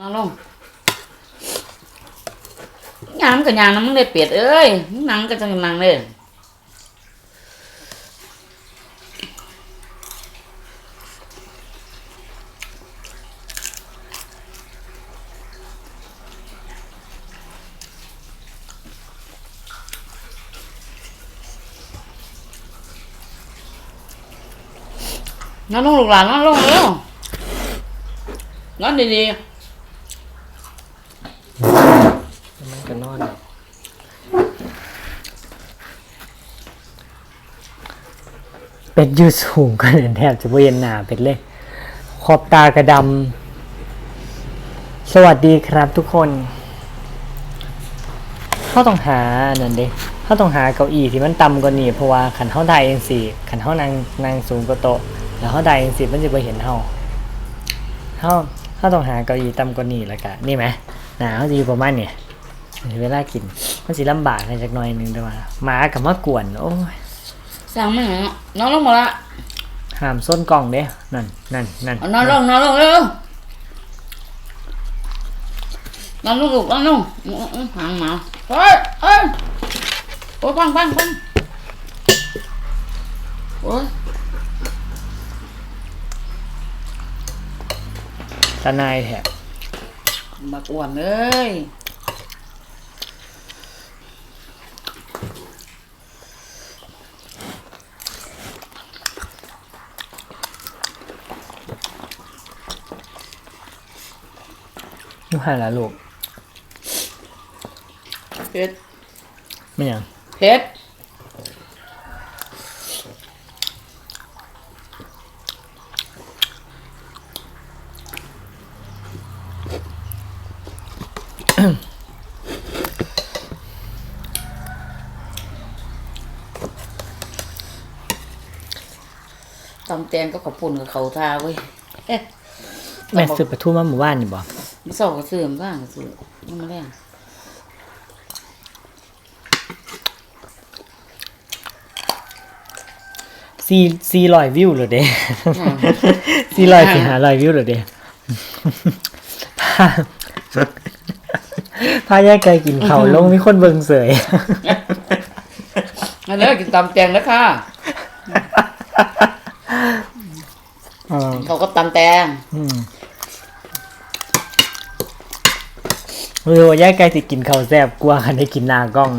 นั่งลงยามกับยามนะมึงได้เปียดเอ้ยมึงนั่งก็จะนั่งเลยนั่งลงลูกหลานนั่งลงเร็วนั่งดีๆ มันก็นอน เป็ดยืดสูงก็เห็นแทบจะไม่เห็นหน้าเป็ดเลย ขอบตากระดำสวัสดีครับทุกคนเขาต้องหานั่นเด้เขาต้องหาเก้าอี้ที่มันต่ำกว่านี้เพราะว่าขันเขาได้เองสิขันเขานั่งนั่งสูงกว่าโต๊ะแล้วเขาได้เองสิมันจะไปเห็นเขาเขาเขาต้องหาเก้าอี้ต่ำกว่านี้แล้วกันนี่ไหมหนาเขาจะอยู่ประมาณเนี่ยเวลากินมันสิลำบากในจักหน่อยนึงด้วยว่าหมากับมากวนโอ้ย สั่งไม่หนน้องลงมาละห้ามส้นกล่องเด้นั่นนั่นนั่นเอานอนลงนอนลงเร็วนอนลงลูกนอนลงอื้ออื้อหางหมาเฮ้ยเฮ้ยโอ้ยพังพังพังโอ้ยตาหนายแถบ บักอ้วนเอ้ย ยูหันละลูกเผ็ดไม่หยังเผ็ดตำแตงก็ขอบปุ่นกับเขาทาเว้ยเอ๊ะแม่ซื้อปลาทูมาหมู่บ้านนี่บ่ไม่สอบกระเสื่อมบ้างกระเสื่อมยังไม่แรงซีซีลอยวิวเหรอเด้ซีลอยสิหาลอยวิวเหรอเด้พาพาแยกไกลกินเขาวลงมีคนเบิ่งเสยนั่นเลยกินตำแตงแล้วค่ะอ๋อเขาก็ตำแตง อืม เออว่าแยกไกลสิกินเขาวแซ่บกว่าคันได้กินหน้ากล้อง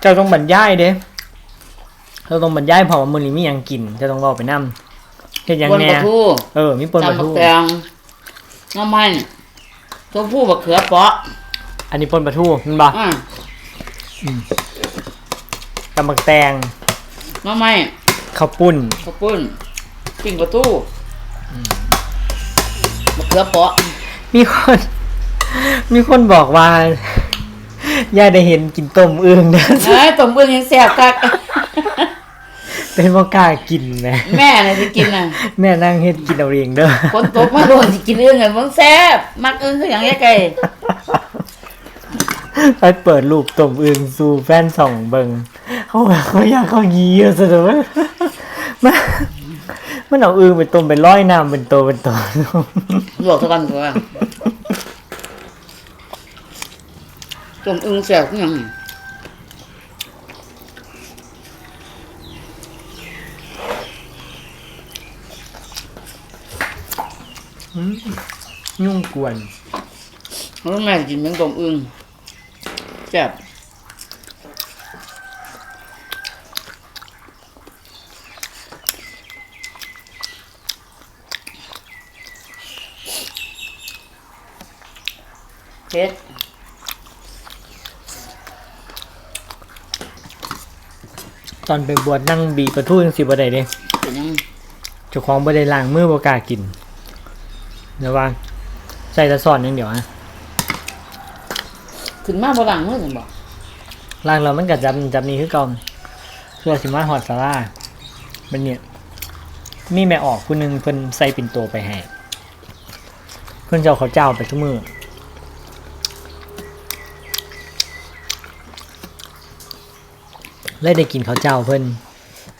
เจ้าต้องบรรยายเด้เจ้าต้องบรรยายเพราะว่ามื้อนี้มีหยังกินเจ้าต้องเว้าไปนํเฮ็ดหยังบนแหน่ปลาทูเออมีปนปลาตำบัทูกแตงน้ำมันตัวผู้บักเขือเปาะอันนี้ปนปลาทูมันบ่อ่าตำบักแตงน้ำมัน ข้าวปุ้นข้าวปุ้นปิ้งปลาทูบักเขือเปาะมีคน มีคนบอกว่าย่าได้เห็นกินต้มอึ่งนะเอ้ยต้มเบื้องยังแซ่บคักเป็นบ่กล้ากินแหมแม่น่ะสิกินน่ะแม่นั่งเฮ็ดกินเอาเองเด้อคนตกมาโดนสิกินเอื้องไงมึงแซ่บมักเอื้องคืออย่างแยกไก่ไปเปิดรูปต้มอึ่งสู่แฟนส่องเบิงเขาว่าเขาอยากเขายีอะซะเด้อ มันมันเอาอึ่งไปต้มไปร้อยน้ำเป็นโตเป็นโตลวกเท่ากันตัวต้มอึ่งแซ่บคือหยังยุ่งกวนแล้วแม่กินเหมือนต้มอึ่งแซ่บ เผ็ดตอนไปบวชนั่งบีบประทูจังสิบ่ได้เด้เป็นหยังเจ้าของบ่ได้ล้างมือบ่กล้ากินเดี๋ยวว่าใส่แตะซ่อนอย่างเดียวฮะขึ้นมาบ่หลังมือจังบ่ล้างแล้วมันก็จับจับนี่คือเก่าเพื่อสิมาฮอดศาลามันเนี่ยมีแม่ออกผู้หนึงเพิ่นใส่ปิ่นโตไปให้เพิ่นจะเอาข้าวเจ้าไปทุกมื้อ เลยได้กินข้าวเจ้าเพิ่น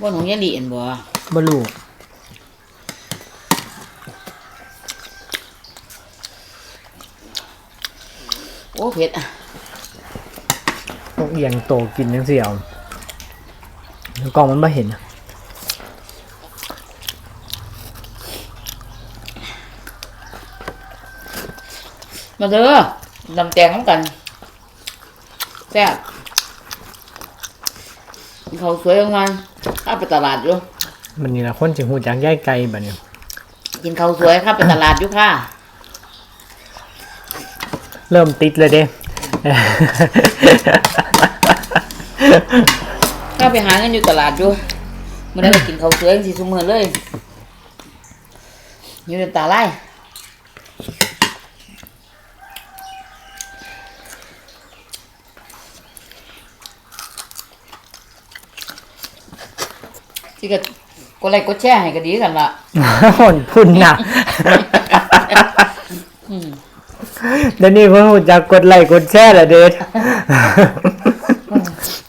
บ่หนูยายหลีเห็นบ่บ่รู้โอ้เผ็ดอะต้องเอียงโตกินจังซี่เอาแล้วกล้องมันบ่เห็นอะมาเด้อลำแตงน้ำกันแซ่บ เขาวสวยออกมาข้าไปตลาดอยู่มันนี่ล่ะคนสิฮู้จักยายไก่บัดนี้กินข้าวสวยข้าไปตลาดอยู่ค่ะ เริ่มติดเลยเด้ ข้าไปหาเงินอยู่ตลาดอยู่มันได้ไปกินข้าวสวยสิซุมื้อเลยอยู่ในตาไล่ ที่ก็กดไลค์กดแชร์ให้ก็ดีกันละคนพุ่นน่ะอืมเดี๋ยวนี้เพิ่นฮู้จักกดไลค์กดแชร์แล้วเด้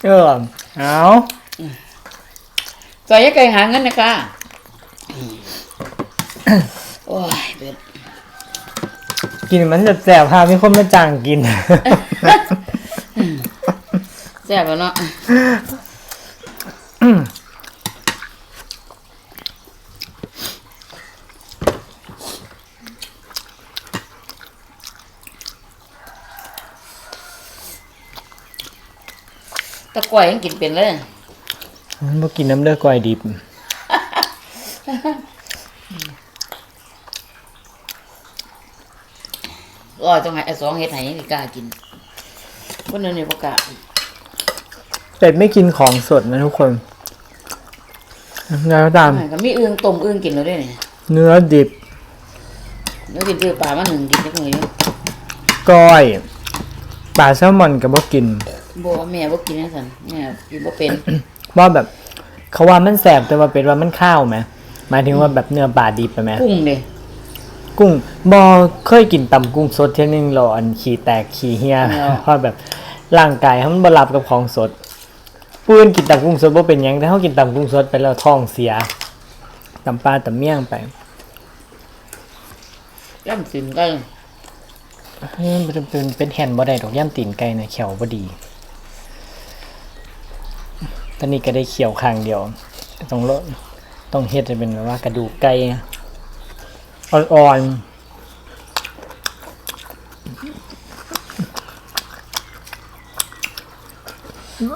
เออเอาใส่ยังไงหาเงินนะคะโอ้ยเบ็ดกินมันจะแสบพามีคนมาจ้างกินแซ่บแล้วเนาะ ตะกร้อยยังกินเป็นเลยมันบ่กินน้ำเลือดกอยดิบ ก็จังไงไอ้สองเฮ็ดให้ยังสิกล้ากินคนนึงนี่บ่กล้าเป็ดไม่กินของสดนะทุกคนแล้วตามไม่ก็มีอึ่งต้มอึ่งกินแล้วด้วยนี่เนื้อดิบเดี๋ยวกินซื้อปลามาหนึ่งกินจักมื้ออยู่ก้อยปลาแซลมอนกับบ่กิน บ่ว่าแม่บ่กินจังซั่นแม่กินบ่เป็น ว่าแบบ เขาว่ามันแสบแต่ว่าเป็ดว่ามันข้าวไหมหมายถึงว่าแบบเนื้อปลาดิบไปไหมกุ้งเด้กุ้งบอเคยกินตำกุ้งสดเท่ยนึงรออันขี้แตกขี้เหียเพราะแบบร่างกายเขามันบรับกับของสดปืนกินตำกุ้งสดบ่เป็นหยังแต่เขากินตำกุ้งสดไปแล้วท้องเสียตำปลาตำเมี่ยงไปย่ำสินก็เฮ้ยมันเป็นเป็นแฮนบ่ได้ดอกย่ำตีนไก่นะเขียวบ่ดี ตอนนี้ก็ได้เขียวข้างเดียว ต้องลดต้องเฮ็ดให้เป็นแบบว่ากระดูกไก่อ่อน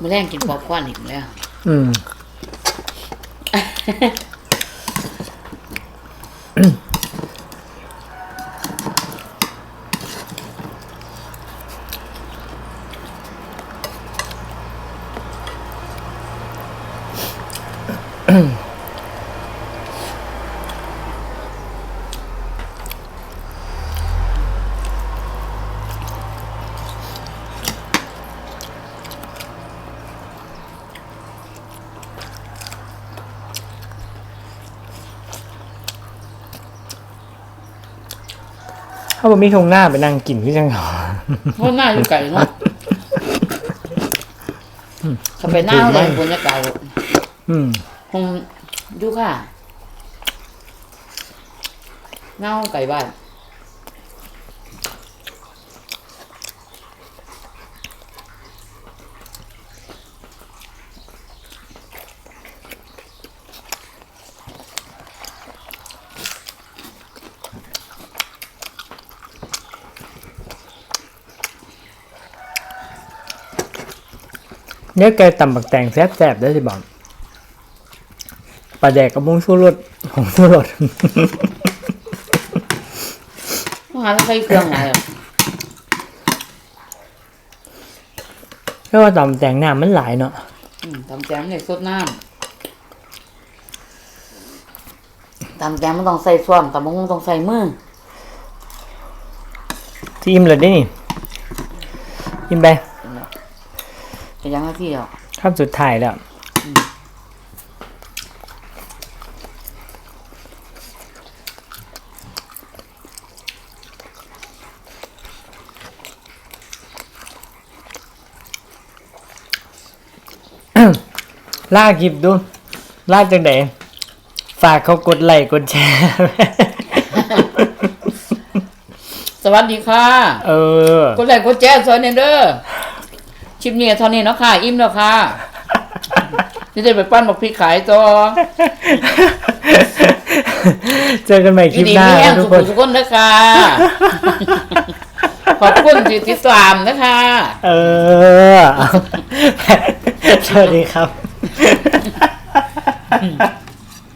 มื้อแรงกินป๊อปคอร์นอีกแล้วๆอืม ถ้าบ่มีทงหน้าไปนั่งกินพี่จังหรอเพราะหน้าอยู่ไกลเนาะถ้าไปหน้าเลยบรรยากาศอืม คงอยู่ค่ะหน้าไก่บ้านเนี่ ปลาแดกกับมุ้งสู้รสของสู้รส ต้องหาใส่เครื่องหลายอะแค่ว่าตำแตงน้ำมันหลายเนาะอืมตำแจมเนี่ยสดน้ำตำแจมมันต้องใส่ส่วมตำบักหุ่งต้องใส่มือที่อิ่มเลยได้นี่อิ่มไปจะยังหน้าที่เดียวคำสุดท้ายแล้ว ลากหยิบดู ลาดจังไดฝากเขากดไลค์กดแชร์ สวัสดีค่ะ เออ กดไลค์กดแชร์ซอยเนเด้อชิปนี้เท่านี้เนาะค่ะ อิ่มแล้วค่ะที่ได้ไปปั้นบักพริกขายต่อเจอกันใหม่คลิปดีหน้ามีแห้งทุสุกขคนทุกคนนะคะ ขอบคุณที่ติดตามนะคะ เออเอาสวัสดีครับ 嗯。